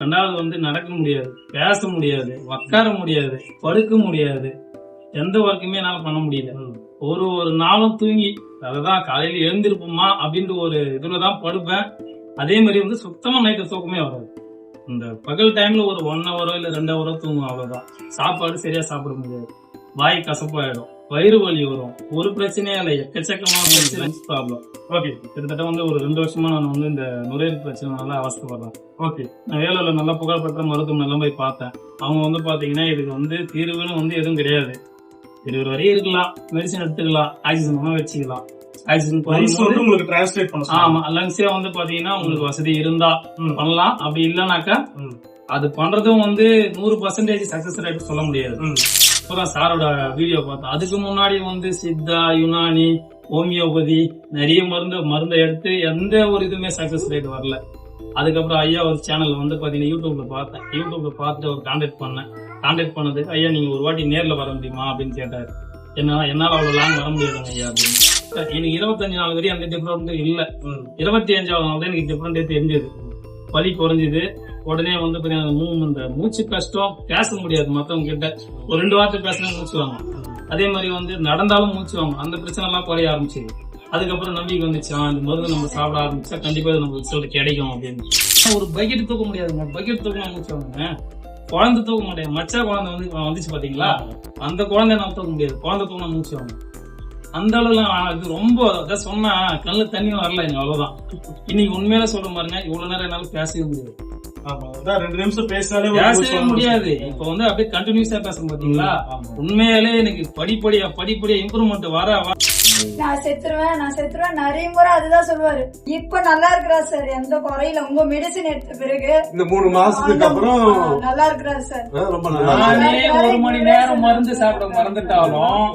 ரெண்டாவது வந்து நடக்க முடியாது பேச முடியாது உட்கார முடியாது படுக்க முடியாது. எந்த ஒர்க்குமே என்னால பண்ண முடியல. ஒரு ஒரு நாளும் தூங்கி அதுதான் காலையில எழுந்திருப்போமா அப்படின்ற ஒரு இதுலதான் படுப்பேன். அதே மாதிரி வந்து சுத்தமா நைட்டு தூக்கமே வராது. இந்த பகல் டைம்ல ஒரு ஒன் ஹவரோ இல்ல ரெண்டு ஹவரோ தூங்கும் அவ்வளவுதான். சாப்பாடு சரியா சாப்பிட முடியாது. வாய் கசப்பாயிடும். வயிறு வலி வரும். ஒரு பிரச்சனையே இல்லை எக்கச்சக்கமான பிரச்சனை. ப்ராப்ளம் ஓகே கிட்டத்தட்ட வந்து ஒரு ரெண்டு வருஷமா நான் வந்து இந்த நுரையீரல் பிரச்சனைனால அவஸ்தைப்படுறேன். ஓகே நான் வேலூர்ல நல்ல புகழ்பெற்ற மருத்துவம் எல்லாம் போய் பார்த்தேன். அவங்க வந்து பாத்தீங்கன்னா இதுக்கு வந்து தீர்வுன்னு வந்து எதுவும் கிடையாது. இருபது வரையும் இருக்கலாம் மெடிசன் எடுத்துக்கலாம் ஆக்சிஜன் வச்சுக்கலாம். உங்களுக்கு டிரான்ஸ்லேட் பண்ண சொல்லுங்க. ஆமா லங்ஸே வந்து பாத்தீங்கன்னா உங்களுக்கு வசதி இருந்தா. பண்ணலாம். அப்படி இல்லைனாக்கா. அது பண்றதும் வந்து நூறு பர்சன்டேஜ் சக்சஸ் ரேட் சொல்ல முடியாது. இப்பதான் சாரோட வீடியோ பார்த்தேன் அதுக்கு முன்னாடி வந்து சித்தா யுனானி ஹோமியோபதி நிறைய மருந்து மருந்தை எடுத்து எந்த ஒரு இதுவுமே சக்சஸ் ரேட் வரல. அதுக்கப்புறம் ஐயா ஒரு சேனல் வந்து பாத்தீங்கன்னா யூடியூப்ல பார்த்தேன். யூடியூப்ல பார்த்துட்டு ஒரு கான்டாக்ட் பண்ணேன். கான்டாக்ட் பண்ணதுக்கு ஐயா நீங்க ஒரு வாட்டி நேர்ல வர முடியுமா? அப்படின்னு கேட்டாரு. என்ன என்னால அவ்வளவு லாங் வர முடியாதுங்க ஐயா அப்படின்னு. எனக்கு இருபத்தஞ்சு நாள் வரையும் அந்த டிஃபரெண்ட் இல்ல. இருபத்தி அஞ்சாவது நாள் தான் எனக்கு டிஃபரெண்டே தெரிஞ்சது. வலி குறைஞ்சது. உடனே வந்து பாத்தீங்கன்னா அந்த மூ- இந்த மூச்சு கஷ்டம் பேச முடியாது. மத்தவங்க கிட்ட ஒரு ரெண்டு வார்த்தை பேசினா மூச்சுவாங்க அதே மாதிரி வந்து நடந்தாலும் மூச்சுவாங்க அந்த பிரச்சனை எல்லாம் குறைய ஆரம்பிச்சது. அதுக்கப்புறம் நம்பிக்கை வந்துச்சு. அந்த இந்த மருந்து நம்ம சாப்பிட ஆரம்பிச்சா கண்டிப்பா நமக்கு ரிசல்ட் கிடைக்கும் அப்படின்னு. ஒரு பக்கெட் தூக்க முடியாதுங்க பக்கெட் தூக்கம் மூச்சுவாங்க குழந்தை தூக்க முடியாது. மச்சா குழந்தை வந்து வந்துச்சு பாத்தீங்களா? அந்த குழந்தை நான் தூக்க முடியாது. குழந்தை தூக்கம் மூச்சுவாங்க அந்த அளவுலாம் அது இது ரொம்ப அதான் சொன்னா கண்ணுல தண்ணி வரல இங்க அவ்வளவுதான். இன்னைக்கு உண்மையில சொல்ற பாருங்க இவ்வளவு நேரம் என்னால பேசவே முடியாது. ரெண்டு நிமிஷம் பேசினாலே பேசவே முடியாது. இப்ப வந்து அப்படியே கண்டினியூஸா பேச பாத்தீங்களா? உண்மையாலே எனக்கு படிப்படியா படிப்படியா இம்ப்ரூவ்மெண்ட் வர நான் செத்துருவேன் நான் செத்துருவேன். நிறைய முறை அதுதான் சொல்லுவாரு. இப்ப நல்லா இருக்கிறா சார் எந்த குறையில? உங்க மெடிசின் எடுத்த பிறகு. இந்த மூணு மாசத்துக்கு அப்புறம் நல்லா இருக்கிறாரு சார். ரொம்ப நானே ஒரு மணி நேரம் மருந்து சாப்பிட மறந்துட்டாலும்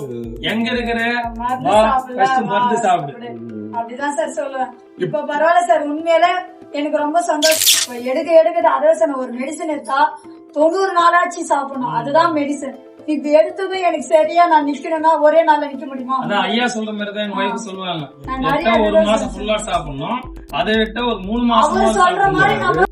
எங்க இருக்கிற மருந்து. சாப்பிடு. அப்படிதான் சார் சொல்லுவேன். இப்ப பரவாயில்ல சார் உண்மையில எனக்கு ரொம்ப சந்தோஷம். எடுக்க சார் நான் ஒரு மெடிசன் எடுத்தா தொண்ணூறு நாளாச்சு சாப்பிடணும். அதுதான் மெடிசன் இப்ப எடுத்ததும் எனக்கு சரியா நான் நிக்கணும்னா ஒரே நாள்ல நிக்க முடியுமா? அதான் ஐயா சொல்ற மாதிரி தான் சொல்லுவாங்க. ஒரு மாசம் ஃபுல்லா சாப்பிடணும். அதை விட்டா ஒரு மூணு மாசம் அவர் சொல்ற மாதிரி நம்ம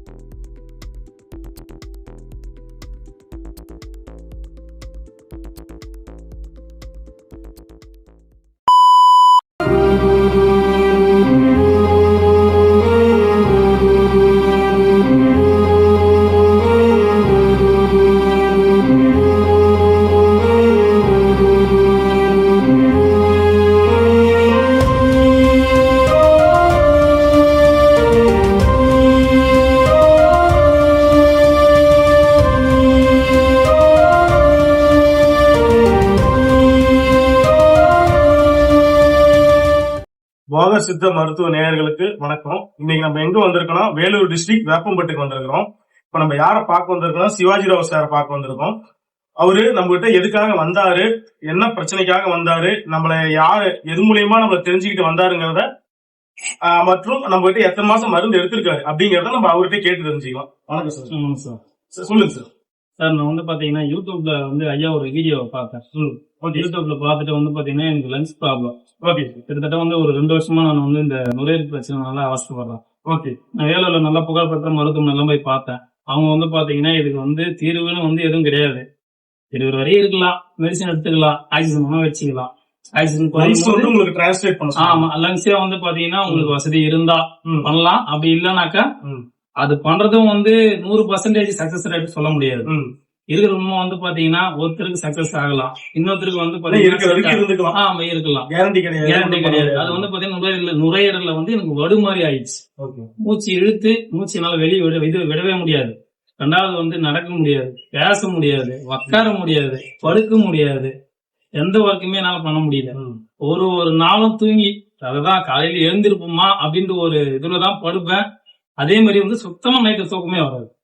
சித்த மருத்துவ நேயர்களுக்கு வணக்கம். இன்னைக்கு நம்ம எங்க வந்திருக்கோம் வேலூர் டிஸ்ட்ரிக்ட் வேப்பம்பட்டுக்கு வந்திருக்கிறோம். இப்ப நம்ம யாரை பார்க்க வந்திருக்கோம் சிவாஜிராவ் சாரை பார்க்க வந்திருக்கோம். அவரு நம்ம கிட்ட எதுக்காக வந்தாரு என்ன பிரச்சனைக்காக வந்தாரு நம்மள யாரு எது மூலியமா நம்மள தெரிஞ்சுக்கிட்டு வந்தாருங்கிறத மற்றும் நம்ம கிட்ட எத்தனை மாசம் மருந்து எடுத்திருக்காரு அப்படிங்கறத நம்ம அவர்கிட்ட கேட்டு தெரிஞ்சுக்கலாம். வணக்கம் சார். சார், சொல்லுங்க சார். சார் நான் வந்து பாத்தீங்கன்னா யூடியூப்ல வந்து ஐயா ஒரு வீடியோ பார்த்தேன் ஓகே யூடியூப்ல பார்த்துட்டு வந்து பாத்தீங்கன்னா எனக்கு லங்ஸ் ப்ராப்ளம் ஓகே கிட்டத்தட்ட வந்து ஒரு ரெண்டு வருஷமா நான் வந்து இந்த நுரையீரல் பிரச்சனைனால அவஸ்தைப்படுறேன். ஓகே நான் வேலூர்ல நல்ல புகழ்பெற்ற மருத்துவம் எல்லாம் போய் பார்த்தேன். அவங்க வந்து பாத்தீங்கன்னா இதுக்கு வந்து தீர்வுன்னு வந்து எதுவும் கிடையாது. இருபது வரையும் இருக்கலாம். மெடிசன் எடுத்துக்கலாம். ஆக்சிஜன் வச்சுக்கலாம். ஆக்சிஜன் உங்களுக்கு டிரான்ஸ்லேட் பண்ண சொல்லுங்க. ஆமா. லங்ஸே வந்து பாத்தீங்கன்னா உங்களுக்கு வசதி இருந்தா. பண்ணலாம். அப்படி இல்லைனாக்கா. அது பண்றதும் வந்து நூறு பர்சன்டேஜ் சக்சஸ் ரேட் சொல்ல முடியாது. இருக்கிற உண்மை வந்து பாத்தீங்கன்னா ஒருத்தருக்கு சக்சஸ் ஆகலாம். இன்னொருத்தருக்கு வந்து பாத்தீங்கன்னா ஆமா இருக்கலாம். கேரண்டி கிடையாது. கேரண்டி கிடையாது. அது வந்து பாத்தீங்கன்னா நுரையீரல் நுரையீரல்ல வந்து எனக்கு வடு மாதிரி ஆயிடுச்சு மூச்சு இழுத்து மூச்சு என்னால வெளியே விட இது விடவே முடியாது. ரெண்டாவது வந்து நடக்க முடியாது. பேச முடியாது. உட்கார முடியாது. படுக்க முடியாது. எந்த ஒர்க்குமே என்னால பண்ண முடியல. ஒரு ஒரு நாளும் தூங்கி அதுதான் காலையில எழுந்திருப்போமா? அப்படின்ற ஒரு இதுலதான் படுப்பேன். அதே மாதிரி வந்து சுத்தமா நைட்டு தூக்கமே வராது.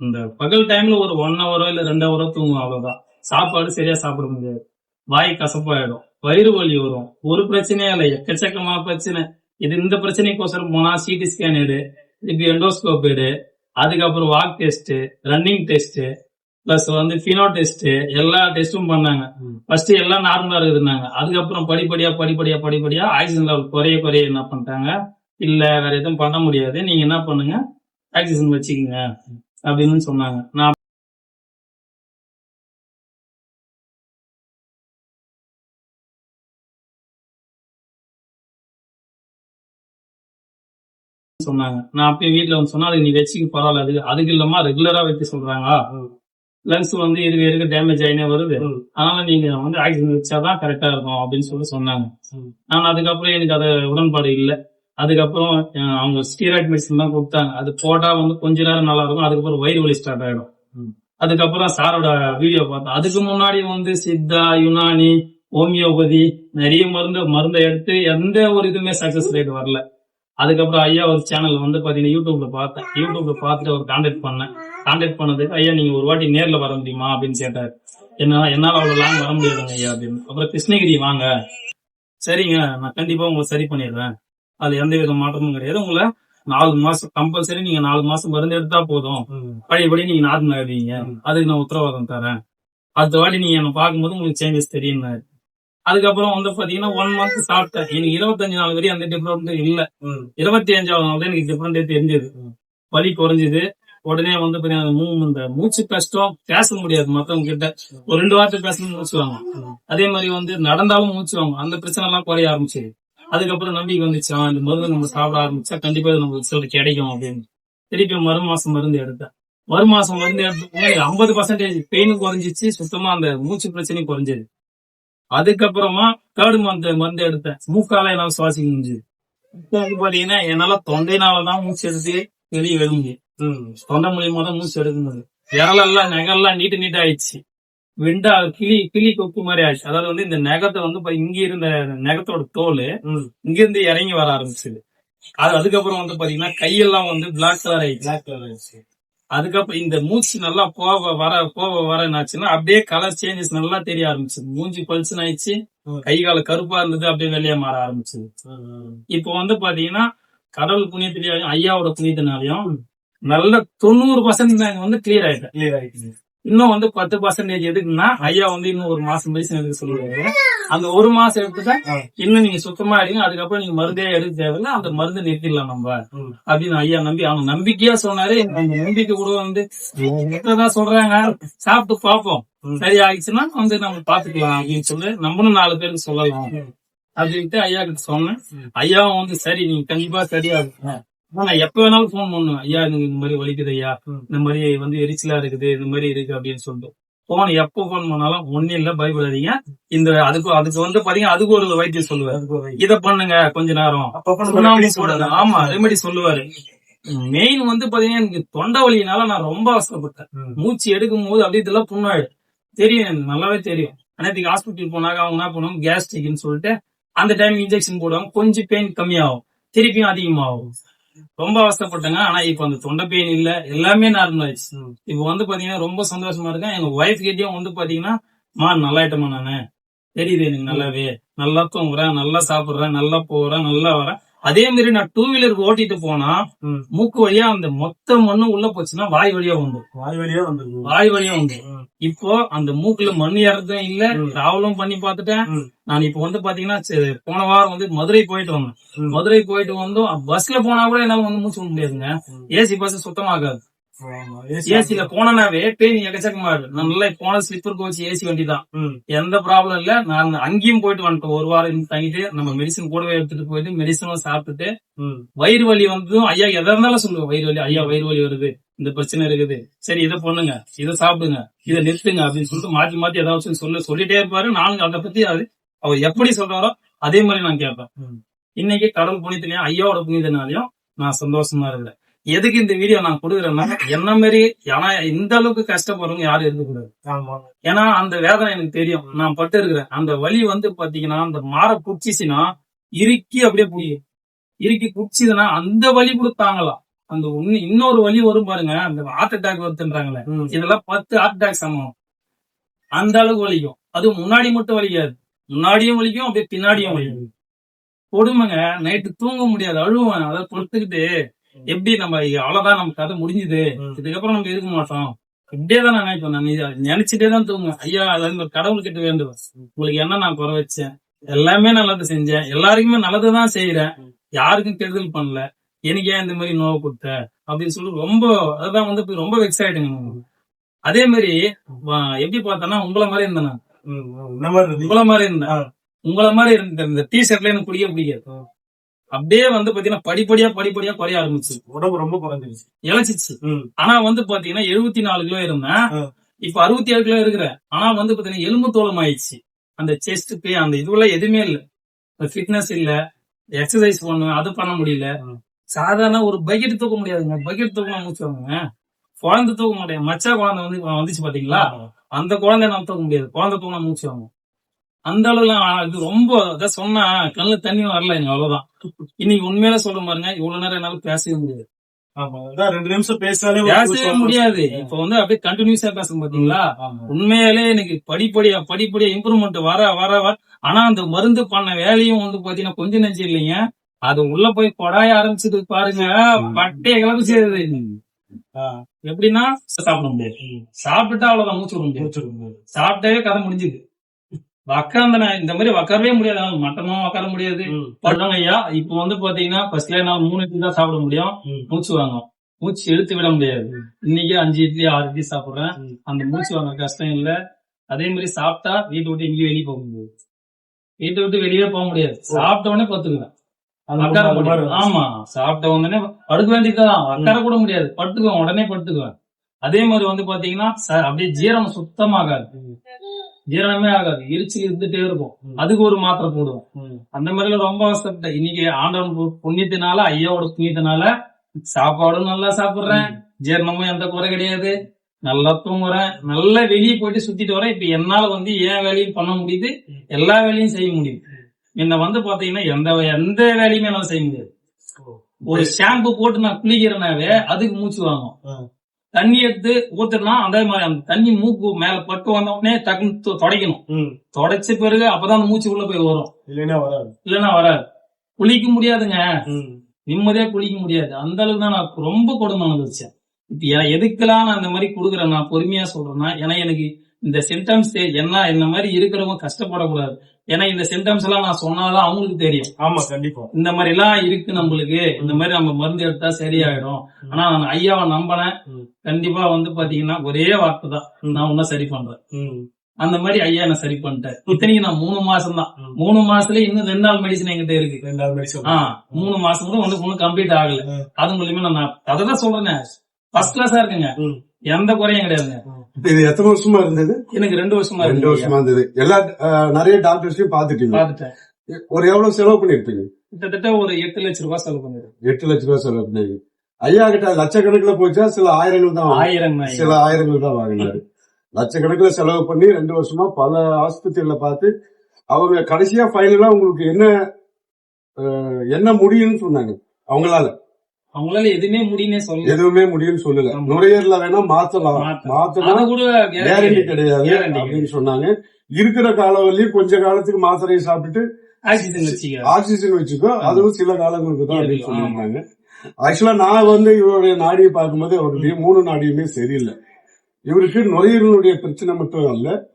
இந்த பகல் டைம்ல ஒரு ஒன் ஹவரோ இல்ல ரெண்டு ஹவரோ தூங்கும் அவ்வளவுதான். சாப்பாடு சரியா சாப்பிட முடியாது. வாய் கசப்பாயிடும். வயிறு வலி வரும். ஒரு பிரச்சனையே இல்லை. எக்கச்சக்கமா பிரச்சனை. இது இந்த பிரச்சனைக்கோசரம் போனா சிடி ஸ்கேன் எடு. திருப்பி எண்டோஸ்கோப் எடு. அதுக்கப்புறம் walk test running test plus வந்து ஃபினோ டெஸ்ட் எல்லா டெஸ்டும் பண்ணாங்க. ஃபர்ஸ்ட் எல்லாம் நார்மலா இருக்குதுன்னாங்க. அதுக்கப்புறம் படிப்படியா படிப்படியா படிப்படியா ஆக்சிஜன் லெவல் குறைய குறைய என்ன பண்ணிட்டாங்க? இல்லை வேற எதுவும் பண்ண முடியாது. நீங்க என்ன பண்ணுங்க? ஆக்சிஜன் வச்சுக்கோங்க அப்படின்னு சொன்னாங்க. நான் சொன்னாங்க. நான் அப்பயும் வீட்டுல வந்து சொன்னா அதுக்கு நீ வச்சுக்க பரவாயில்ல. அது அதுக்கு இல்லாம ரெகுலரா வைக்க சொல்றாங்க. லங்ஸ் வந்து இருக்க இருக்க டேமேஜ் ஆயினே வருது. அதனால நீங்க வந்து ஆக்சிஜன் வச்சாதான் கரெக்டா இருக்கும் அப்படின்னு சொல்லி சொன்னாங்க. நான் அதுக்கப்புறம் எனக்கு அது உடன்பாடு இல்லை. அதுக்கப்புறம் அவங்க ஸ்டீராய்ட் மெடிசன் தான் கொடுத்தாங்க. அது போட்டா வந்து கொஞ்ச நேரம் நல்லா இருக்கும் அதுக்கப்புறம் வயிறு வலி ஸ்டார்ட் ஆயிடும். அதுக்கப்புறம் சாரோட வீடியோ பார்த்தேன். அதுக்கு முன்னாடி வந்து சித்தா யுனானி ஹோமியோபதி நிறைய மருந்து மருந்தை எடுத்து எந்த ஒரு இதுவுமே சக்சஸ் ரேட் வரல. அதுக்கப்புறம் ஐயா ஒரு சேனல் வந்து பாத்தீங்கன்னா யூடியூப்ல பார்த்தேன். யூடியூப்ல பார்த்துட்டு அவர் கான்டாக்ட் பண்ணேன். கான்டாக்ட் பண்ணதுக்கு ஐயா நீங்க ஒரு வாட்டி நேர்ல வர முடியுமா? அப்படின்னு கேட்டாரு. என்ன என்னால அவ்வளவு லாங் வர முடியாதுங்க ஐயா அப்படின்னு. அப்புறம் கிருஷ்ணகிரி வாங்க. சரிங்க நான் கண்டிப்பா உங்களை சரி பண்ணிடுறேன். அது எந்த வித மாற்றமும் கிடையாது. உங்களை நாலு மாசம் கம்பல்சரி நீங்க நாலு மாசம் மருந்து எடுத்தா போதும். பழையபடி நீங்க நார்மல் ஆயிடுவீங்க அதுக்கு நான் உத்தரவாதம் தரேன். அடுத்த வாட்டி நீங்க என்ன பார்க்கும்போது உங்களுக்கு சேஞ்சஸ் தெரியும்னாரு. அதுக்கப்புறம் வந்து பாத்தீங்கன்னா ஒன் மந்த் சாப்பிட்டேன் எனக்கு இருபத்தஞ்சு நாள் வரையும் அந்த டிஃபரெண்ட் இல்ல. இருபத்தி அஞ்சாவது நாள் தான் எனக்கு டிஃபரெண்டே தெரிஞ்சது. வலி குறைஞ்சது. உடனே வந்து இந்த மூச்சு கஷ்டம் பேச முடியாது மத்தவங்க கிட்ட. ஒரு ரெண்டு வார்த்தை பேசணும் மூச்சுவாங்க அதே மாதிரி வந்து நடந்தாலும் மூச்சுவாங்க. அந்த பிரச்சனை எல்லாம் குறைய ஆரம்பிச்சது அதுக்கப்புறம் நம்பிக்கை வந்துச்சா? இந்த மருந்து நம்ம சாப்பிட ஆரம்பிச்சா கண்டிப்பா இது நமக்கு ரிசல்ட் கிடைக்கும் அப்படின்னு. திருப்பி மறு மாசம் மருந்து எடுத்தேன். மறு மாசம் மருந்து எடுத்து ஐம்பது பர்சன்டேஜ் பெயினும் குறைஞ்சிச்சு. சுத்தமா அந்த மூச்சு பிரச்சனையும் குறைஞ்சது. அதுக்கப்புறமா தேர்டு மந்த் மருந்து எடுத்தேன். மூக்கால என்னால சுவாசிக்க முடிஞ்சது. இப்போ வந்து பாத்தீங்கன்னா என்னால தொண்டைனாலதான் மூச்சு எடுத்து வெளியே விட முடியும் தொண்டை மூலியமா தான் மூச்சு எடுக்க முடியும் விரலெல்லாம் நீட்டு நீட் ஆயிடுச்சு வெண்டா கிளி கிளி கொக்கு மாதிரி ஆயிடுச்சு அதாவது வந்து இந்த நெகத்தை வந்து இங்க இருந்த நெகத்தோட தோல் இங்க இருந்து இறங்கி வர ஆரம்பிச்சது. அது அதுக்கப்புறம் வந்து பாத்தீங்கன்னா கையெல்லாம் வந்து பிளாக் கலர் ஆயிடுச்சு. பிளாக் கலர் ஆயிடுச்சு. அதுக்கப்புறம் இந்த மூச்சு நல்லா போக வர போக வர என்னாச்சுன்னா அப்படியே கலர் சேஞ்சஸ் நல்லா தெரிய ஆரம்பிச்சது. மூஞ்சி பளிச்சுன்னு ஆயிடுச்சு. கை கால கருப்பா இருந்தது அப்படியே வெளியே மாற ஆரம்பிச்சது. இப்போ வந்து பாத்தீங்கன்னா கடவுள் புண்ணியத்திலேயும் ஐயாவோட புண்ணியத்தினாலையும் நல்ல தொண்ணூறு பர்சன்ட் வந்து கிளியர் ஆயிட்டேன். கிளியர் ஆயிடுச்சு இன்னும் வந்து பத்து பர்சன்டேஜ் எதுக்குன்னா ஐயா வந்து இன்னும் ஒரு மாசம் மெடிசன் எடுக்க சொல்லுவாரு. அந்த ஒரு மாசம் எடுத்துட்டா இன்னும் நீங்க சுத்தமா எடுங்க அதுக்கப்புறம் நீங்க மருந்தே எடுக்க தேவையில்ல. அந்த மருந்து நிறுத்திடலாம் நம்ம. அப்படின்னு ஐயா நம்பி அவங்க நம்பிக்கையா சொன்னாரு. நம்பிக்கை கூட வந்து தான் சொல்றாங்க. சாப்பிட்டு பார்ப்போம். சரி ஆயிடுச்சுன்னா வந்து நம்ம பாத்துக்கலாம் அப்படின்னு சொல்லி நம்மளும் நாலு பேருக்கு சொல்லலாம். அப்படின்ட்டு ஐயா கிட்ட சொன்னேன் ஐயாவும் வந்து சரி நீங்க கண்டிப்பா சரியாகுங்க. நான் எப்ப வேணாலும் போன் பண்ணுவேன். ஐயா எனக்கு இந்த மாதிரி வலிக்குது ஐயா. இந்த மாதிரி வந்து எரிச்சலா இருக்குது இந்த மாதிரி இருக்கு அப்படின்னு சொல்லிட்டு. போன் எப்போ போன் பண்ணாலும் ஒன்னும் இல்ல பயப்படாதீங்க. இந்த அதுக்கு அதுக்கு வந்து பாத்தீங்கன்னா அதுக்கு ஒரு வைத்தியம் சொல்லுவாரு. இத பண்ணுங்க கொஞ்ச நேரம். ஆமா ரெமெடி சொல்லுவாரு. மெயின் வந்து பாத்தீங்கன்னா எனக்கு தொண்டை வலியினால நான் ரொம்ப அவசரப்பட்டேன். மூச்சு எடுக்கும் போது அப்படியே இதெல்லாம் புண்ணாயிடும் தெரியும் நல்லாவே தெரியும். அன்னைக்கு ஹாஸ்பிட்டல் போனாக்க அவங்க என்ன பண்ணுவாங்க? கேஸ்ட்ரிக்னு சொல்லிட்டு அந்த டைம் இன்ஜெக்ஷன் போடுவாங்க. கொஞ்சம் பெயின் கம்மியாகும். திருப்பியும் அதிகமாகும். ரொம்ப அவஸ்தைப்பட்டேங்க. ஆனா இப்ப அந்த தொண்டை பெயின் இல்ல. எல்லாமே நார்மல் ஆயிடுச்சு. இப்ப வந்து பாத்தீங்கன்னா ரொம்ப சந்தோஷமா இருக்கேன். எங்க ஒய்ஃப் கிட்டயும் வந்து பாத்தீங்கன்னா மா நல்லாயிட்டமா நானு. தெரியுது எனக்கு நல்லாவே. நல்லா தூங்குறேன் நல்லா சாப்பிடுறேன் நல்லா போறேன் நல்லா வரேன் அதே மாதிரி நான் டூ வீலர் ஓட்டிட்டு போனா மூக்கு வழியா அந்த மொத்த மண்ணும் உள்ள போச்சுன்னா வாய் வழியா வந்துடும் வாய் வழியா வந்துருக்கு வாய் வழியா வந்துடும் இப்போ அந்த மூக்குல மண் ஏறதும் இல்ல டிராவலும் பண்ணி பார்த்துட்டேன். நான் இப்போ வந்து பாத்தீங்கன்னா போன வாரம் வந்து மதுரை போயிட்டு வந்தேன். மதுரை போயிட்டு வந்தோம். பஸ்ல போனா கூட என்னால வந்து மூச்சு முடியாதுங்க. ஏசி பஸ் சுத்தமாகாது. ஏசில போனனாவே பெயின் எக்கச்சக்கமா இருக்கு நான் நல்லா போன ஸ்லிப்பர் கோச் ஏசி வண்டி தான் எந்த ப்ராப்ளம் இல்ல. நான் அங்கேயும் போயிட்டு வந்துட்டேன். ஒரு வாரம் தங்கிட்டு நம்ம மெடிசன் கூடவே எடுத்துட்டு போயிட்டு மெடிசனும் சாப்பிட்டுட்டு வயிறு வலி வந்ததும் ஐயா எதா இருந்தாலும் சொல்லுவேன் வயிறு வலி ஐயா வயிறு வலி வருது. இந்த பிரச்சனை இருக்குது. சரி இதை பண்ணுங்க இதை சாப்பிடுங்க இதை நிறுத்துங்க அப்படின்னு சொல்லிட்டு மாத்தி மாத்தி ஏதாவது சொல்லி சொல்லிட்டே இருப்பாரு. நானும் அதை பத்தி அது அவர் எப்படி சொல்றாரோ அதே மாதிரி நான் கேட்பேன். இன்னைக்கு கடவுள் புனிதனையும் ஐயாவோட புனிதனாலையும் நான் சந்தோஷமா இருக்கிறேன். எதுக்கு இந்த வீடியோ நான் கொடுக்குறேன்னா என்ன மாதிரி ஏன்னா இந்த அளவுக்கு கஷ்டப்படுறவங்க யாரும் இருக்கக்கூடாது ஏன்னா அந்த வேதனை எனக்கு தெரியும். நான் பட்டு இருக்கிறேன் அந்த வலி வந்து பாத்தீங்கன்னா அந்த மாற புடிச்சிச்சுன்னா இறுக்கி அப்படியே புரியும் இறுக்கி புடிச்சுதுன்னா அந்த வலி கூட தாங்கலாம். அந்த ஒண்ணு இன்னொரு வலி வரும் பாருங்க. அந்த ஹார்ட் அட்டாக் வருதுன்றாங்களே. இதெல்லாம் பத்து ஹார்ட் அட்டாக் சமம் அந்த அளவுக்கு வலிக்கும். அது முன்னாடி மட்டும் வலிக்காது. முன்னாடியும் வலிக்கும் அப்படியே பின்னாடியும் வலிக்கும். கொடுமைங்க. நைட்டு தூங்க முடியாது. அழுவேன். அதை பொறுத்துக்கிட்டு எப்படி நம்ம அவ்வளவுதான் நம்ம கதை முடிஞ்சுது? இதுக்கப்புறம் நம்ம இருக்க மாட்டோம்? இப்படியே தான் நான் நினைப்பேன் நான். நினைச்சிட்டே தான் தூங்குவேன். ஐயா அதாவது இந்த கடவுள்கிட்ட வேண்டுவேன் உங்களுக்கு என்ன நான் குறை வச்சேன்? எல்லாமே நல்லது செஞ்சேன். எல்லாருக்குமே நல்லது தான் செய்யறேன் யாருக்கும் கெடுதல் பண்ணல. எனக்கு ஏன் இந்த மாதிரி நோவு கொடுத்த? அப்படின்னு சொல்லி ரொம்ப அதுதான் வந்து ரொம்ப வெக்ஸ் ஆயிடுங்க அதே மாதிரி எப்படி பார்த்தோன்னா உங்களை மாதிரி இருந்தேன். உங்களை மாதிரி இருந்தேன். உங்களை மாதிரி இருந்த இந்த டி ஷர்ட்ல எனக்கு பிடிக்க பிடிக்காது. அப்படியே வந்து பாத்தீங்கன்னா படிப்படியா படிப்படியா குறைய ஆரம்பிச்சு உடம்பு ரொம்ப குறைஞ்சிருச்சு. இழைச்சிச்சு. ஆனா வந்து பாத்தீங்கன்னா எழுபத்தி நாலு கிலோ இருந்தேன். இப்ப அறுபத்தி ஏழு கிலோ இருக்கிறேன். ஆனா வந்து பாத்தீங்கன்னா எலும்பு தோலம் ஆயிடுச்சு அந்த செஸ்டுக்கு அந்த இதுவெல்லாம் எதுவுமே இல்ல. ஃபிட்னஸ் இல்ல. எக்ஸசைஸ் பண்ணுவேன் அது பண்ண முடியல. சாதாரண ஒரு பக்கெட் தூக்க முடியாதுங்க. பக்கெட் தூக்க மூச்சுவாங்க குழந்தை தூக்க முடியாது. மச்சா குழந்தை வந்து வந்துச்சு பாத்தீங்களா? அந்த குழந்தை நம்ம தூக்க முடியாது. குழந்தை தூக்கினா மூச்சுவாங்க அந்த அளவுலாம் இது ரொம்ப அதான் சொன்னா கண்ணுல தண்ணி வரல எனக்கு அவ்வளவுதான். இன்னைக்கு உண்மையில சொல்ல பாருங்க இவ்வளவு நேரம் என்னால பேசவே முடியாது. ரெண்டு நிமிஷம் பேசினாலே பேசவே முடியாது. இப்ப வந்து அப்படியே கண்டினியூஸா பேசும் பாத்தீங்களா. உண்மையாலே எனக்கு படிப்படியா படிப்படியா இம்ப்ரூவ்மெண்ட் வர வர வர. ஆனா அந்த மருந்து பண்ண வேலையும் வந்து பாத்தீங்கன்னா கொஞ்சம் நெஞ்சு இல்லைங்க. அது உள்ள போய் கொடாய ஆரம்பிச்சது பாருங்க. பட்டைய கிளம்பி ஆ, எப்படின்னா சாப்பிட முடியாது. சாப்பிட்டுட்டா அவ்வளவுதான் மூச்சு விட முடியாது. சாப்பிட்டவே கதை முடிஞ்சுது. உக்காந்த இந்த மாதிரி உக்காரவே முடியாது. மட்டனும் உக்கார முடியாது. ம், பண்ணுங்க ஐயா இப்போ வந்து பாத்தீங்கன்னா ஃபர்ஸ்ட்ல என்னால மூணு இட்லி தான் சாப்பிட முடியும். மூச்சு வாங்கும் மூச்சு இழுத்து விட முடியாது. இன்னைக்கு அஞ்சு இட்லி ஆறு இட்லி சாப்பிடுறேன். அந்த மூச்சு வாங்க கஷ்டம் இல்ல. அதே மாதிரி சாப்பிட்டா வீட்டை விட்டு எங்கேயும் வெளியே போக முடியாது. வீட்டை விட்டு வெளியே போக முடியாது. சாப்பிட்ட உடனே பத்துக்குவேன். ஆமா. சாப்பிட்ட உடனே படுக்க வேண்டியதுதான் உட்கார கூட முடியாது. படுத்துக்குவேன். உடனே படுத்துக்குவேன். அதே மாதிரி வந்து பாத்தீங்கன்னா அப்படியே ஜீரணம் சுத்தமாகாது. ஜீரணமே ஆகாது எரிச்சல் இருந்துட்டே இருக்கும். அதுக்கு ஒரு மாத்திரை போடுவோம். அந்த மாதிரிலாம் ரொம்ப அவசரப்பட்டேன். இன்னைக்கு ஆண்டவன் புண்ணியத்தினால ஐயாவோட புண்ணியத்தினால சாப்பாடும் நல்லா சாப்பிடுறேன். ஜீரணமும் எந்த குறை கிடையாது. நல்லா தூங்குறேன். நல்லா வெளியே போயிட்டு சுத்திட்டு வரேன். இப்ப என்னால வந்து ஏன் வேலையும் பண்ண முடியுது? எல்லா வேலையும் செய்ய முடியுது. என்ன வந்து பாத்தீங்கன்னா எந்த எந்த வேலையுமே என்னால செய்ய முடியாது. ஒரு ஷாம்பு போட்டு நான் குளிக்கிறேனாவே அதுக்கு மூச்சு வாங்கும். தண்ணி எடுத்து ஊத்துனா அதே மாதிரி அந்த தண்ணி மூக்கு மேல பட்டு வந்த உடனே டக்குன்னு தொடைக்கணும். தொடச்ச பிறகு அப்பதான் அந்த மூச்சு உள்ள போய் வரும். இல்லைன்னா வராது. இல்லைன்னா வராது. குளிக்க முடியாதுங்க. நிம்மதியா குளிக்க முடியாது. அந்த அளவுக்கு தான் நான் ரொம்ப கொடுமை அனுபவிச்சேன் இப்ப எதுக்கெல்லாம் நான் இந்த மாதிரி கொடுக்குறேன் நான் பொறுமையா சொல்றேன்னா ஏன்னா எனக்கு இந்த சிம்டம்ஸ் என்ன இந்த மாதிரி இருக்கிறவங்க கஷ்டப்படக்கூடாது. ஏன்னா இந்த சிம்டம்ஸ் எல்லாம் நான் சொன்னாதான் அவங்களுக்கு தெரியும். ஆமா கண்டிப்பா. இந்த மாதிரி எல்லாம் இருக்கு நம்மளுக்கு. இந்த மாதிரி நம்ம மருந்து எடுத்தா சரியாயிடும். ஆனா நான் ஐயாவை நம்பினேன். கண்டிப்பா வந்து பாத்தீங்கன்னா ஒரே வார்த்தை தான். நான் உன்ன சரி பண்றேன். அந்த மாதிரி ஐயா என்ன சரி பண்ணிட்டேன் இத்தனைக்கு நான் மூணு மாசம் தான். மூணு மாசத்துல இன்னும் ரெண்டு நாள் மெடிசன் என்கிட்ட இருக்கு. ரெண்டாவது மெடிசன் ஆ மூணு மாசம் கூட ஒண்ணு ஒண்ணு கம்ப்ளீட் ஆகல. அது மூலியமா நான் அததான் சொல்றேன். ஃபர்ஸ்ட் கிளாஸா இருக்குங்க. எந்த குறையும் கிடையாதுங்க. இது எத்தனை வருஷமா இருந்தது? எனக்கு ரெண்டு வருஷமா ரெண்டு வருஷமா இருந்தது. எல்லா நிறைய டாக்டர்ஸையும் பாத்துட்டீங்க பாத்துட்டேன் ஒரு எவ்வளவு செலவு பண்ணிருப்பீங்க கிட்டத்தட்ட ஒரு எட்டு லட்சம் ரூபாய் செலவு பண்ணிருக்கேன். எட்டு லட்ச ரூபாய் செலவு பண்ணீங்க ஐயா கிட்ட லட்சக்கணக்குல போச்சா? சில ஆயிரங்கள் தான். ஆயிரம் சில ஆயிரங்கள் தான் வாங்கினாரு. லட்சக்கணக்குல செலவு பண்ணி ரெண்டு வருஷமா பல ஆஸ்பத்திரியில பார்த்து அவங்க கடைசியா ஃபைனலா உங்களுக்கு என்ன என்ன முடியும்னு சொன்னாங்க. அவங்களால. அவங்களால எதுவுமே முடியும்னே சொல்லல. எதுவுமே முடியும்னு சொல்லல. நுரையீரல வேணா மாத்தலாம். மாத்தலாம். கூட கேரண்டி கிடையாது. அப்படின்னு சொன்னாங்க. இருக்கிற காலவரையும் கொஞ்ச காலத்துக்கு மாத்திரையை சாப்பிட்டுட்டு ஆக்சிஜன் வச்சுக்க. ஆக்சிஜன் வச்சுக்கோ. அதுவும் சில காலங்களுக்கு தான் அப்படின்னு. சொல்லியிருந்தாங்க. ஆக்சுவலா நான் வந்து இவருடைய நாடியை பார்க்கும்போது அவருடைய மூணு நாடியுமே சரியில்லை. இவருக்கு நுரையீரலுடைய பிரச்சனை மட்டும் அல்ல.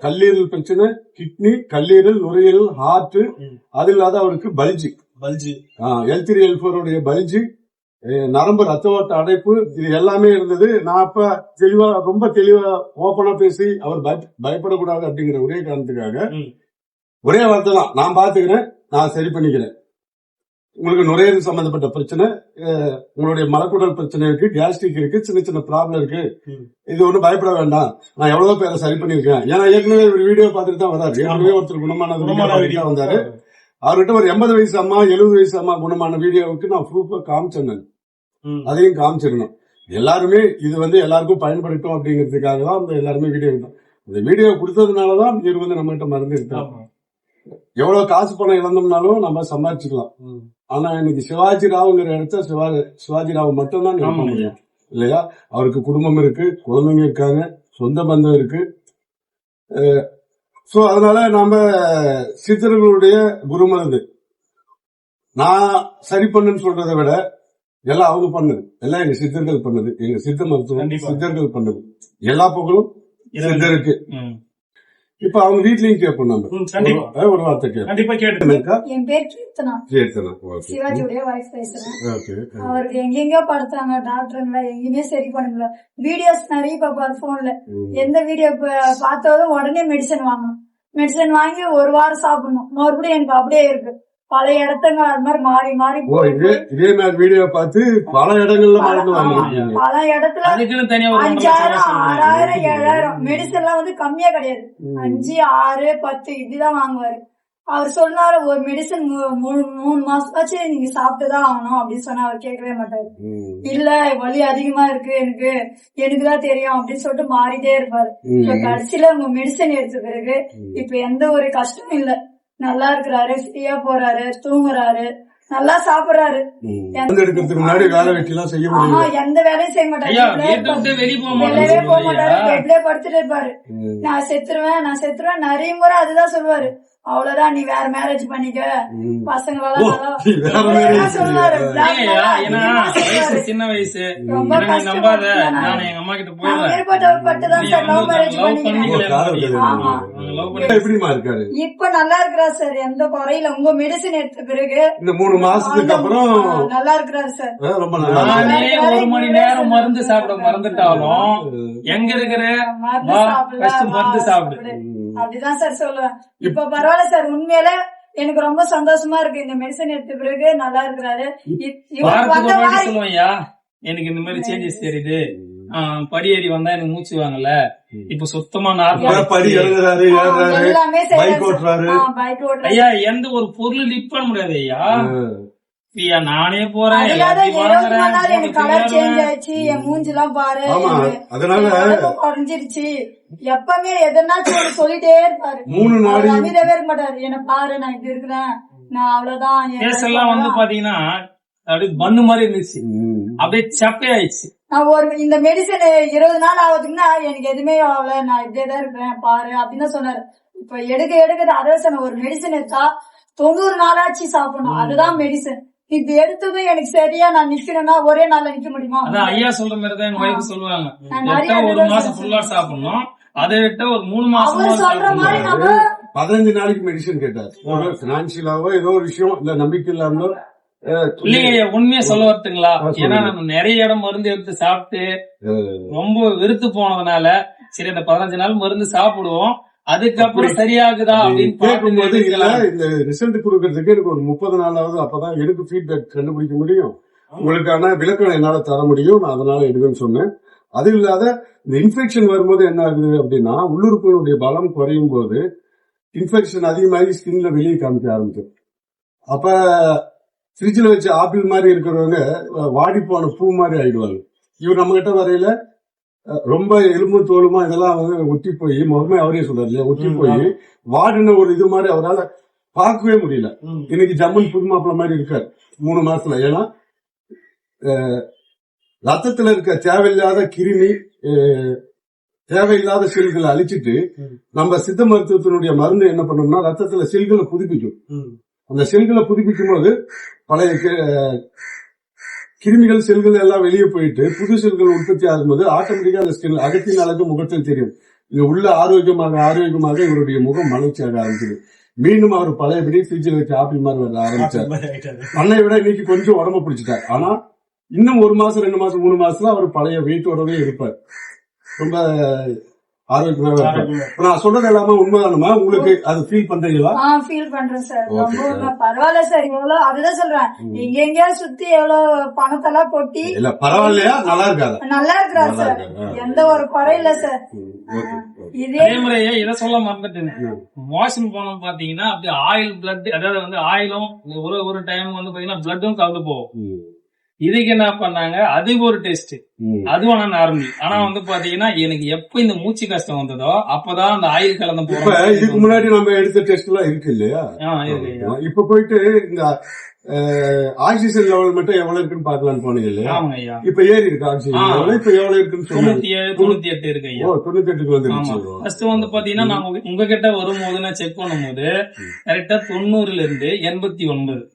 கல்லீரல் பிரச்சனை கிட்னி கல்லீரல் நுரையீரல் ஹார்ட். அது இல்லாத அவருக்கு bulge bulge. L three L ஃபோருடைய bulge நரம்பு ரத்த ஓட்ட அடைப்பு இது எல்லாமே இருந்தது. நான் அப்ப தெளிவா ரொம்ப தெளிவா ஓப்பனா பேசி அவர் பய- பயப்படக்கூடாது அப்படிங்கிற ஒரே காரணத்துக்காக. ஒரே வார்த்தை தான். நான் பாத்துக்கிறேன் நான் சரி பண்ணிக்கிறேன். உங்களுக்கு நுரையீரல் சம்பந்தப்பட்ட பிரச்சனை உங்களுடைய மலக்குடல் பிரச்சனை இருக்கு கேஸ்ட்ரிக் இருக்கு சின்ன சின்ன ப்ராப்ளம் இருக்கு. இது ஒண்ணும் பயப்பட வேண்டாம். நான் எவ்வளவு பேரை சரி பண்ணிருக்கேன் ஏன்னா ஏற்கனவே ஒரு வீடியோ பார்த்துட்டு தான் வராரு. ஏற்கனவே ஒருத்தர் குணமான வந்தாரு. அவர்கிட்ட ஒரு எண்பது வயசு அம்மா எழுபது வயசு அம்மா குணமான வீடியோவுக்கு நான் ப்ரூஃபா. ம். அதையும் காமிச்சிடணும் எல்லாருமே இது வந்து எல்லாருக்கும் பயன்படுத்தும் அப்படிங்கிறதுக்காக தான் அந்த எல்லாருமே வீடியோ எடுத்தோம் இந்த வீடியோ கொடுத்ததுனாலதான் இவர் வந்து நம்மகிட்ட மருந்து எடுத்தார் ஆமா. எவ்வளவு காசு பணம் இழந்தோம்னாலும் நம்ம சம்பாதிச்சுக்கலாம். ஆனா இன்னைக்கு சிவாஜி ராவுங்கிற இடத்த சிவாஜி சிவாஜி ராவ் மட்டும்தான் ஆமாங்க. முடியும் இல்லையா அவருக்கு குடும்பம் இருக்கு குழந்தைங்க இருக்காங்க சொந்த பந்தம் இருக்கு சோ அதனால நாம சித்தர்களுடைய குருமருந்து நான் சரி பண்ணுன்னு சொல்றதை விட எல்லாம் அவங்க பண்ணுது எல்லாம் எங்க சித்தர்கள் பண்ணுது எங்க சித்த மருத்துவம். சித்தர்கள் பண்ணுது எல்லா புகழும். சித்தருக்கு. இப்ப அவங்க வீட்லயும் கேட்போம் நம்ம. ஒரு- வார்த்தை கேட்போம் என் பேர் கீர்த்தனா. ஓகே சிவாஜியுடைய வைஃப் பேசுறேன். அவருக்கு எங்கெங்கயோ படுத்தாங்க டாக்டருங்கள எங்கேயுமே சரி பண்ணல. வீடியோஸ் நிறைய பாப்பாரு போன்ல எந்த வீடியோ பார்த்தாலும் உடனே மெடிசன் வாங்கணும். மெடிசன் வாங்கி ஒரு வாரம் சாப்பிடணும். மறுபடியும் எனக்கு அப்படியே இருக்கு. பல இடத்துங்க அது மாதிரி மாறி மாறி ஓ இதே இதே மாதிரி வீடியோ பார்த்து பல இடங்கள்ல மறந்து வாங்கிருக்கீங்க பல இடத்துல அஞ்சாயிரம் ஆறாயிரம். ஏழாயிரம். மெடிசன் எல்லாம் வந்து கம்மியா கிடையாது. அஞ்சு ஆறு பத்து இப்படிதான் வாங்குவாரு. அவர் சொன்னாரு ஒரு மெடிசன் மூணு மாசமாச்சு நீங்க சாப்பிட்டுதான் ஆகணும் அப்படின்னு சொன்னா அவர் கேட்கவே மாட்டாரு. இல்ல வலி அதிகமா இருக்கு எனக்கு எனக்கு தான் தெரியும் அப்படின்னு சொல்லிட்டு மாறிட்டே இருப்பாரு. இப்ப கடைசியில உங்க மெடிசன் எடுத்த பிறகு இப்ப எந்த ஒரு கஷ்டமும் இல்ல. நல்லா இருக்கிறாரு ஃப்ரீயா போறாரு தூங்குறாரு நல்லா சாப்பிடுறாரு. எடுக்கிறதுக்கு முன்னாடி வேலை வெட்டிலாம் செய்ய ஆமா முடியல. எந்த வேலையும் செய்ய மாட்டாரு. வெளிய போக மாட்டாரு. பெட்லயே படுத்துட்டு இருப்பாரு. நான் செத்துருவேன் நான் செத்துருவேன் நிறைய முறை அதுதான் சொல்லுவாரு. அவ்வளவுதான் நீ வேற மேரேஜ் பண்ணிக்க. பசங்க. சின்ன வயசு. ரொம்ப நம்பாத? நான் எங்க அம்மா கிட்ட இருக்காரு? இப்ப நல்லா இருக்கிறார் சார். எந்த குறையில? உங்க மெடிசன் எடுத்த பிறகு இந்த மூணு மாசத்துக்கு அப்புறம் நல்லா இருக்கிறாரு சார். ரொம்ப நல்லா. ஒரு மணி நேரம் மருந்து சாப்பிட மறந்துட்டாலும் எங்க இருக்கிற? மருந்து சாப்பிடு. அப்படிதான் சார் சொல்லுவேன். இப்ப பரவாயில்ல சார் உண்மையில எனக்கு ரொம்ப சந்தோஷமா இருக்கு. இந்த மெடிசன் எடுத்த பிறகு நல்லா இருக்கிறாரு. எனக்கு இந்த மாதிரி சேஞ்சஸ் தெரியுது. படி ஏறி வந்தா எனக்கு மூச்சு வாங்கல. இப்ப சுத்தமா நார்மல் படி எழுதுறாரு எல்லாமே பைக் ஓட்டுறாரு. பைக் ஓட்டுறாரு. ஐயா எந்த ஒரு பொருள் லிப் பண்ண முடியாது ஐயா. நானே போறேன். Colour change. ஆயிடுச்சு என் மூஞ்சி எல்லாம் பாரு குறைஞ்சிருச்சு. எப்பவுமே எதனாச்சும் சொல்லிட்டே இருப்பாரு. மூணு அமைதியாவே இருக்க மாட்டாரு. என்ன பாரு நான் இப்படி இருக்கிறேன். நான் அவ்வளவுதான். கேஸ் எல்லாம் வந்து. பாத்தீங்கன்னா அப்படியே பண்ணு மாதிரி இருந்துச்சு. ம். அப்படியே சப்பை ஆயிடுச்சு நான் ஒரு இந்த மெடிசன் இருபது நாள் ஆகுதுன்னா எனக்கு எதுவுமே ஆகல. நான் இப்படியே தான் இருக்கிறேன் பாரு அப்படின்னு தான் சொன்னாரு. இப்ப எடுக்க எடுக்க அதை சொன்ன ஒரு மெடிசன் எடுத்தா தொண்ணூறு நாளாச்சு சாப்பிடணும். அதுதான் மெடிசன் இப்ப எடுத்ததும் எனக்கு சரியா நான் நிக்கணும்னா ஒரே நாள்ல நிக்க முடியுமா? அதான் ஐயா சொல்ற மாதிரி தான் எங்க சொல்லுவாங்க. எட்ட ஒரு மாசம். ஃபுல்லா சாப்பிடணும். அதை விட்ட ஒரு மூணு மாசம் சொல்ற மாதிரி நம்ம பதினஞ்சு நாளைக்கு மெடிசன் கேட்டார். ஒரு பினான்சியலாவோ ஏதோ ஒரு விஷயம் இல்ல நம்பிக்கை இல்லாமலோ இல்லைங்க உண்மையா சொல்ல வரட்டுங்களா. ஏன்னா நம்ம நிறைய இடம் மருந்து எடுத்து சாப்பிட்டு ரொம்ப வெறுத்து போனதுனால சரி அந்த பதினஞ்சு நாள் மருந்து சாப்பிடுவோம். அதுக்கப்புறம் சரியாகுதா அப்படின்னு கேட்கும்போது இல்ல. இந்த ரிசல்ட் கொடுக்கறதுக்கு எனக்கு ஒரு முப்பது நாளாவது அப்பதான் எனக்கு ஃபீட்பேக் கண்டுபிடிக்க முடியும். உங்களுக்கான விளக்கம் என்னால தர முடியும். நான் அதனால எடுக்கன்னு சொன்னேன். அது இல்லாத இந்த இன்ஃபெக்ஷன் வரும்போது என்ன ஆகுது அப்படின்னா உள்ளுறுப்புகளுடைய பலம் குறையும் போது இன்ஃபெக்ஷன் அதிகமாகி ஸ்கின்ல வெளியே காமிக்க ஆரம்பிக்கும். அப்ப ஃப்ரிட்ஜில் வச்ச ஆப்பிள் மாதிரி இருக்கிறவங்க அஹ், வாடி போன பூ மாதிரி ஆயிடுவாங்க. இவர் நம்ம கிட்ட வரையில ரொம்ப எலும்பும் தோலுமா இதெல்லாம் வந்து ஒட்டி போய் முகமே அவரே சொல்றாரு இல்லையா ஒட்டி போய் வாடின ஒரு இது மாதிரி அவரால பார்க்கவே முடியல. இன்னைக்கு ஜம்முன் புது மாப்பிள்ள மாதிரி இருக்காரு மூணு மாசத்துல ஏன்னா ரத்தத்துல இருக்க தேவையில்லாத கிருமி தேவையில்லாத செல்களை அழிச்சிட்டு. நம்ம சித்த மருத்துவத்தினுடைய மருந்து என்ன பண்ணோம்னா ரத்தத்துல செல்களை புதுப்பிக்கும். அந்த செல்களை புதுப்பிக்கும் போது பழைய கிருமிகள் செல்கள் எல்லாம் வெளியே போயிட்டு புது செல்கள் உற்பத்தி ஆகும்போது ஆட்டோமேட்டிக்கா அந்த ஸ்கின் அகத்தின் அழகு முகத்தில் தெரியும். இங்க உள்ள ஆரோக்கியமாக ஆரோக்கியமாக இவருடைய முகம் மலர்ச்சியாக ஆரம்பிச்சது. மீண்டும் அவர் பழையபடி ஃப்ரிட்ஜில் வச்சு ஆப்பிள் மாதிரி வர ஆரம்பிச்சார். அன்னை விட இன்னைக்கு கொஞ்சம் உடம்பு பிடிச்சிட்டார். ஆனா இன்னும் ஒரு மாசம் ரெண்டு மாசம் மூணு மாசத்துல அவர் பழைய வெயிட்டோடவே இருப்பார். ரொம்ப ஆரோக்கியமா. நான் சொல்றது எல்லாமே உண்மைதானமா உங்களுக்கு அது ஃபீல் பண்றீங்களா? ஆ ஃபீல் பண்றேன் சார். ரொம்ப. பரவாயில்ல சார். எவ்வளவு அதுதான் சொல்றேன். எங்க எங்கேயா சுத்தி எவ்வளவு பணத்தெல்லாம் கொட்டி இல்ல பரவாயில்லையா? நல்லா இருக்காதா? நல்லா இருக்கிறார் நல்லா சார். எந்த ஒரு குறை இல்ல சார். இதே ஐயா, இதை சொல்ல மறந்துட்டேன். வாஷிங் போனோம் பாத்தீங்கன்னா அப்படியே ஆயில் பிளட் அதாவது வந்து ஆயிலும் ஒரு ஒரு டைம் வந்து பாத்தீங்கன்னா பிளட்டும் கலந்து போகும். இதுக்கு என்ன பண்ணாங்க? அதுக்கு ஒரு டெஸ்ட். அதுவும் ஆனா நார்மல் ஆனா வந்து பாத்தீங்கன்னா எனக்கு எப்ப இந்த மூச்சு கஷ்டம் வந்ததோ அப்பதான் அந்த ஆயில் கலந்து இப்ப இதுக்கு முன்னாடி நம்ம எடுத்த டெஸ்ட் எல்லாம் இருக்கு இல்லையா? போறோம் இப்ப போயிட்டு இந்த ஆக்சிஜன் லெவல் மட்டும் எவ்வளவு இருக்குன்னு பாக்கலாம்னு போனீங்க இல்லையா இப்ப ஏறி இருக்கு ஆக்சிஜன். லெவல் இப்ப எவ்வளவு இருக்குன்னு தொண்ணூத்தி எட்டு இருக்கு ஐயா. தொண்ணூத்தி எட்டுக்கு வந்துருச்சு ஃபர்ஸ்ட் வந்து பாத்தீங்கன்னா நான் உங்க- உங்ககிட்ட வரும்போது நான் செக் பண்ணும்போது கரெக்டா தொண்ணூறுல இருந்து எண்பத்தி ஒன்பது.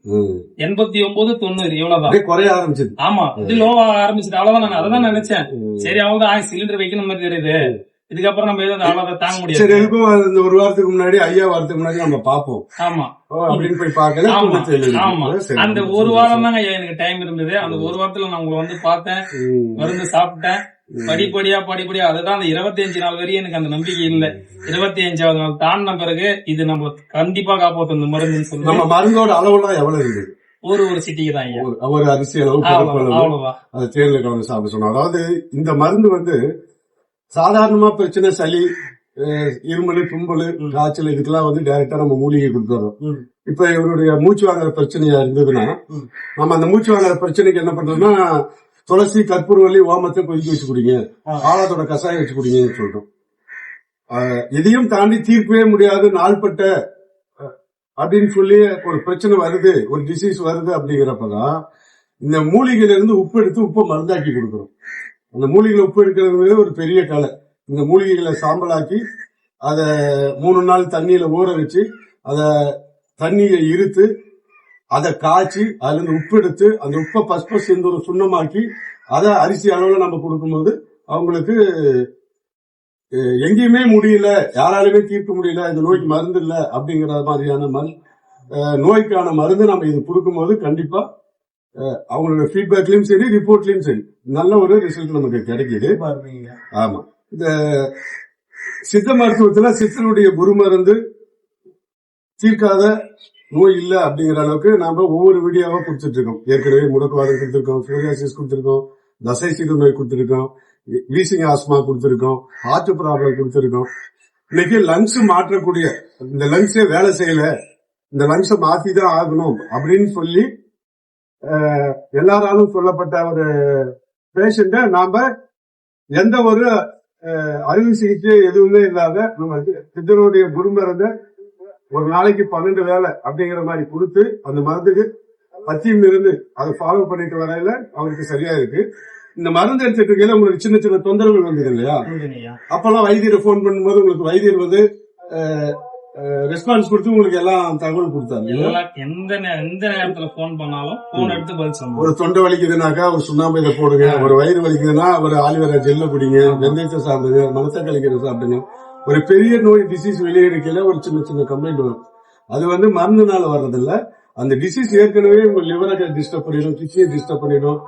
எண்பத்தி ஒன்பது தொண்ணூறு இவ்வளவுதான். குறைய ஆரம்பிச்சது. ஆமா. இது லோவா ஆரம்பிச்சது. அவ்வளவுதான். நான் அதான் நினைச்சேன். சரி அவ்வளவுதான் சிலிண்டர் வைக்கணும் மாதிரி தெரியுது. இதுக்கப்புறம் நம்ம எதுவும் அவ்வளவு தாங்க சரி முடியாது எதுக்கும் அது இந்த ஒரு வாரத்துக்கு முன்னாடி ஐயா வாரத்துக்கு முன்னாடி நம்ம பார்ப்போம். ஆமா. ஓ, அப்படின்னு போய் பார்க்கல ஆமா. சரி, அந்த ஒரு. வாரம் தாங்க ஐயா எனக்கு டைம் இருந்தது. அந்த ஒரு வாரத்துல நான் உங்களை வந்து பார்த்தேன். மருந்து சாப்பிட்டேன். படிப்படியா படிப்படியா அதுதான் அந்த இருபத்தி அஞ்சு நாள் வரையும் எனக்கு அந்த நம்பிக்கை இல்ல. இருபத்தி அஞ்சாவது நாள் தாண்டின பிறகு இது நம்ம கண்டிப்பா காப்பாத்தும் இந்த மருந்துன்னு சொல்லி. நம்ம மருந்தோட அளவுலாம் எவ்வளவு இருந்தது ஒரு ஒரு சிட்டிக்கு தான் ஒரு- அரிசி அளவு பருப்பு அது தேர்ல கலந்து சாப்பிட சொன்னோம். அதாவது இந்த மருந்து வந்து சாதாரணமா பிரச்சனை சளி இருமல் தும்பல் காய்ச்சல் இதுக்கெல்லாம் வந்து டைரக்டா நம்ம மூலிகை கொடுத்துறோம். இப்ப இவருடைய மூச்சு வாங்குற பிரச்சனையா இருந்ததுன்னா. நம்ம அந்த மூச்சு வாங்குற பிரச்சனைக்கு என்ன பண்றோம்னா துளசி கற்பூரவல்லி ஓமத்தை கொதிக்க வச்சு குடிங்க. ஆழத்தோட கஷாயம் வச்சு குடிங்கன்னு சொல்றோம் இதையும் தாண்டி தீர்க்கவே முடியாது நாள்பட்ட அப்படின்னு சொல்லி ஒரு பிரச்சனை வருது ஒரு டிசீஸ் வருது அப்படிங்கிறப்பதான் இந்த மூலிகையில இருந்து உப்பு எடுத்து உப்பை மருந்தாக்கி கொடுக்குறோம் அந்த மூலிகையில உப்பு எடுக்கிறது ஒரு பெரிய கலை. இந்த மூலிகைகளை சாம்பலாக்கி அதை மூணு நாள் தண்ணியில ஊற வச்சு அதை தண்ணியை இருத்து அதை காய்ச்சி அதுலேருந்து உப்பு எடுத்து அந்த உப்பை பஸ் பஸ் சேர்ந்து ஒரு சுண்ணமாக்கி அதை அரிசி அளவில் நம்ம கொடுக்கும்போது அவங்களுக்கு எங்கேயுமே முடியல யாராலுமே தீர்க்க முடியல இந்த நோய்க்கு மருந்து இல்லை அப்படிங்கிற மாதிரியான மரு நோய்க்கான மருந்து நம்ம இது கொடுக்கும்போது கண்டிப்பாக அவங்களோட ஃபீட்பேக்லயும் சரி ரிப்போர்ட்லயும் சரி. நல்ல ஒரு ரிசல்ட் நமக்கு கிடைக்குது. பாருங்க ஆமா. இந்த சித்த மருத்துவத்துல சித்தனுடைய குரு மருந்து தீர்க்காத நோய் இல்ல அப்படிங்கிற அளவுக்கு நாம ஒவ்வொரு வீடியோவா கொடுத்துட்டு இருக்கோம் ஏற்கனவே முடக்குவாதம் கொடுத்திருக்கோம் சோரியாசிஸ் கொடுத்திருக்கோம் தசை சீடு நோய் கொடுத்திருக்கோம் வீசிங் ஆஸ்மா கொடுத்திருக்கோம் ஹார்ட் ப்ராப்ளம் கொடுத்திருக்கோம். இன்னைக்கு லங்ஸ் மாற்றக்கூடிய இந்த லங்ஸே வேலை செய்யல இந்த லங்ஸை மாத்தி தான் ஆகணும் அப்படின்னு சொல்லி எல்லாராலும் சொல்லப்பட்ட ஒரு பேஷண்ட நாம எந்த ஒரு அறுவை சிகிச்சை எதுவுமே இல்லாத நம்ம சித்தனுடைய குருமருந்த ஒரு நாளைக்கு பன்னெண்டு வேலை அப்படிங்கிற மாதிரி கொடுத்து அந்த மருந்துக்கு பத்தியம் இருந்து அதை ஃபாலோ பண்ணிட்டு வரையில அவருக்கு சரியா இருக்கு இந்த மருந்து எடுத்துட்டு இருக்கையில உங்களுக்கு சின்ன சின்ன தொந்தரவுகள் வந்தது இல்லையா. அப்பெல்லாம் வைத்தியரை ஃபோன் பண்ணும்போது உங்களுக்கு வைத்தியர் வந்து ரெஸ்பான்ஸ் கொடுத்து உங்களுக்கு எல்லாம் தகவல்? எல்லா எந்த எந்த நேரத்துல போன் பண்ணாலும் போன் எடுத்து பதில் சொன்னோம் ஒரு தொண்டை வலிக்குதுனாக்கா ஒரு சுண்ணாம்பு இதை போடுங்க. ஒரு வயிறு வலிக்குதுன்னா ஒரு ஆலிவேரா ஜெல்ல குடிங்க. வெந்தயத்தை சாப்பிடுங்க. மனத்தை கழிக்கிறத சாப்பிடுங்க. ஒரு பெரிய நோய் டிசீஸ் வெளியே இருக்கையில ஒரு சின்ன சின்ன கம்ப்ளைண்ட் வரும். அது வந்து மருந்துனால வர்றதில்ல. அந்த டிசீஸ் ஏற்கனவே உங்க லிவரை டிஸ்டர்ப் பண்ணிடும் கிட்னியை டிஸ்டர்ப் பண்ணிடும்.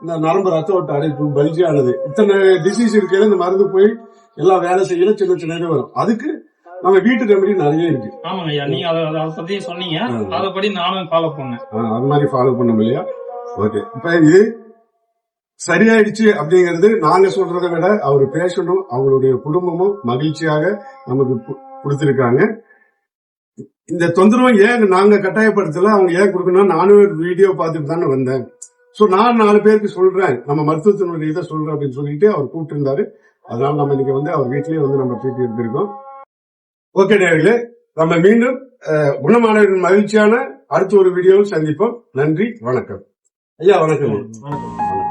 இந்த நரம்பு ரத்த ஓட்ட அடைப்பு பல்ஜி ஆனது. இத்தனை டிசீஸ் இருக்கையில இந்த மருந்து போய் எல்லாம் வேலை செய்யல சின்ன சின்ன இது வரும். அதுக்கு நம்ம வீட்டு ரெமடி நிறைய இருக்கு. ஆமாங்க ஐயா நீங்க அதை அதை பத்தி சொன்னீங்க. ஆ. அதப்படி நானும் ஃபாலோ பண்ணேன். அது மாதிரி ஃபாலோ பண்ண இல்லையா? ஓகே இப்ப இது சரியாயிடுச்சு அப்படிங்கிறது நாங்க சொல்றதை விட அவர் பேஷண்டும் அவங்களுடைய குடும்பமும் மகிழ்ச்சியாக நமக்கு கொடுத்திருக்காங்க. இந்த தொந்தரவு ஏன் நாங்க கட்டாயப்படுத்தல? அவங்க ஏன் கொடுக்கணும் நானும் வீடியோ பார்த்துட்டு தானே வந்தேன். சோ நான் நாலு பேருக்கு சொல்றேன். நம்ம மருத்துவத்தினுடைய இதை சொல்றேன் அப்படின்னு சொல்லிட்டு அவர் கூப்பிட்டு இருந்தாரு அதனால நம்ம இன்னைக்கு வந்து அவர் வீட்லயே வந்து நம்ம ட்ரீட் எடுத்திருக்கோம் ஓகே நேர்களே நம்ம மீண்டும் குணமானவரின் மகிழ்ச்சியான அடுத்த ஒரு வீடியோவில் சந்திப்போம். நன்றி வணக்கம். ஐயா வணக்கம். வணக்கம்.